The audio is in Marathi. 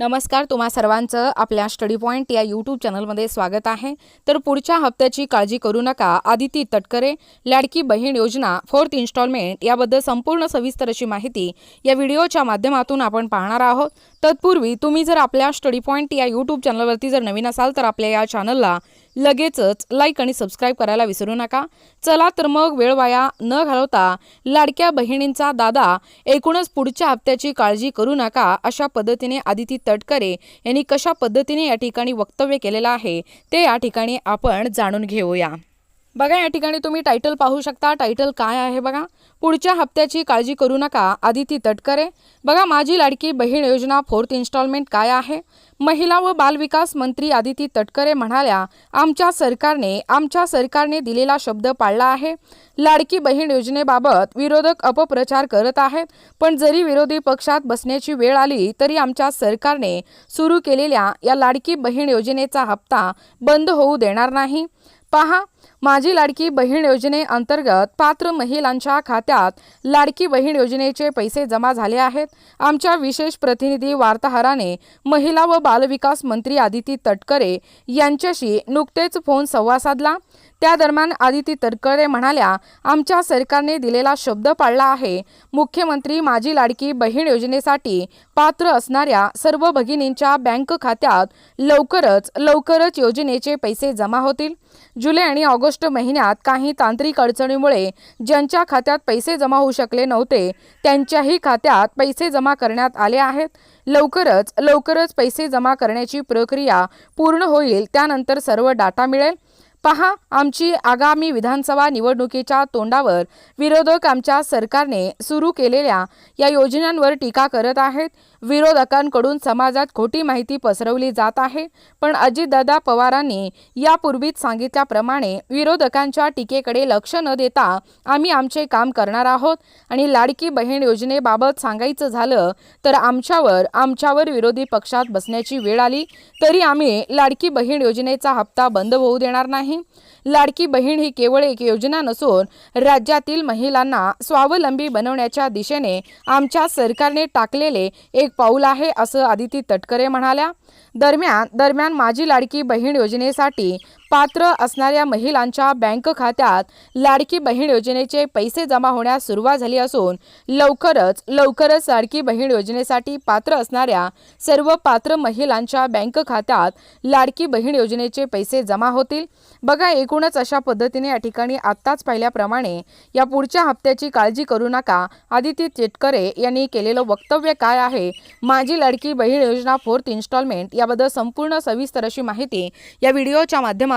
नमस्कार तुम्हा सर्वांचं आपल्या स्टडी पॉईंट या यूट्यूब चॅनलमध्ये स्वागत आहे. तर पुढच्या हप्त्याची काळजी करू नका आदिती तटकरे लाडकी बहीण योजना फोर्थ इन्स्टॉलमेंट याबद्दल संपूर्ण सविस्तर अशी माहिती या व्हिडिओच्या माध्यमातून आपण पाहणार आहोत. तत्पूर्वी तुम्ही जर आपल्या स्टडी पॉईंट या यूट्यूब चॅनलवरती जर नवीन असाल तर आपल्या या चॅनलला लगेचच लाईक आणि सबस्क्राईब करायला विसरू नका. चला तर मग वेळ वाया न घालवता लाडक्या बहिणींचा दादा एकूणच पुढच्या हप्त्याची काळजी करू नका अशा पद्धतीने आदिती तटकरे यांनी कशा पद्धतीने या ठिकाणी वक्तव्य केलेलं आहे ते या ठिकाणी आपण जाणून घेऊया. बघा या ठिकाणी तुम्ही टायटल पाहू शकता. टायटल काय आहे बघा? पुढच्या हप्त्याची काळजी करू नका. आदिती तटकरे. बघा माझी लाडकी बहीण योजना फोर्थ इन्स्टॉलमेंट काय आहे? महिला व बालविकास मंत्री आदिती तटकरे म्हणाल्या आमच्या सरकारने आमच्या सरकारने दिलेला शब्द पाळला आहे. लाडकी बहीण योजनेबाबत विरोधक अपप्रचार करत आहेत. पण जरी विरोधी पक्षात बसण्याची वेळ आली तरी आमच्या सरकारने सुरू केलेल्या या लाडकी बहीण योजनेचा हप्ता बंद होऊ देणार नाही. पहा माझी लाडकी बहीण योजनेअंतर्गत पात्र महिलांच्या खात्यात लाडकी बहीण योजनेचे पैसे जमा झाले आहेत. आमच्या विशेष प्रतिनिधी वार्ताहराने महिला व बालविकास मंत्री आदिती तटकरे यांच्याशी नुकतेच फोन संवाद साधला. त्या दरम्यान आदिती तटकरे म्हणाल्या आमच्या सरकारने दिलेला शब्द पाळला आहे. मुख्यमंत्री माझी लाडकी बहीण योजनेसाठी पात्र असणाऱ्या सर्व भगिनींच्या बँक खात्यात लवकरच लवकरच योजनेचे पैसे जमा होतील. जुलै आणि ऑगस्ट महिन्यात काही तांत्रिक अडचणीमुळे ज्यांच्या खात्यात पैसे जमा होऊ शकले नव्हते त्यांच्याही खात्यात पैसे जमा करण्यात आले आहेत. लवकरच लवकरच पैसे जमा करण्याची प्रक्रिया पूर्ण होईल त्यानंतर सर्व डाटा मिळेल. पहा आमची आगामी विधानसभा निवडणुकीच्या तोंडावर विरोधक आमच्या सरकारने सुरू केलेल्या या योजनांवर टीका करत आहेत. विरोधकांकडून समाजात खोटी माहिती पसरवली जात आहे. पण अजितदादा पवारांनी यापूर्वीच सांगितल्याप्रमाणे विरोधकांच्या टीकेकडे लक्ष न देता आम्ही आमचे काम करणार आहोत आणि लाडकी बहीण योजनेबाबत सांगायचं झालं तर आमच्यावर आमच्यावर विरोधी पक्षात बसण्याची वेळ आली. तरी आम्ही लाडकी बहीण योजनेचा हप्ता बंद होऊ देणार नाही. लाडकी बहीण ही केवळ एक योजना नसून राज्यातील महिलांना स्वावलंबी बनवण्याच्या दिशेने आमच्या सरकारने टाकलेले एक पाऊल आहे असं आदिती तटकरे म्हणाल्या. दरम्यान दरम्यान माझी लाडकी बहीण योजनेसाठी पात्र असणाऱ्या महिलांच्या बँक खात्यात लाडकी बहीण योजनेचे पैसे जमा होण्यास सुरुवात झाली असून लवकरच लवकरच लाडकी बहीण योजनेसाठी पात्र असणाऱ्या सर्व पात्र महिलांच्या बँक खात्यात लाडकी बहीण योजनेचे पैसे जमा होतील. बघा एकूणच अशा पद्धतीने या ठिकाणी आत्ताच पाहिल्याप्रमाणे या पुढच्या हप्त्याची काळजी करू नका. आदिती चेटकरे यांनी केलेलं वक्तव्य काय आहे? माझी लाडकी बहीण योजना फोर्थ इन्स्टॉलमेंट याबद्दल संपूर्ण सविस्तर अशी माहिती या व्हिडिओच्या माध्यमातून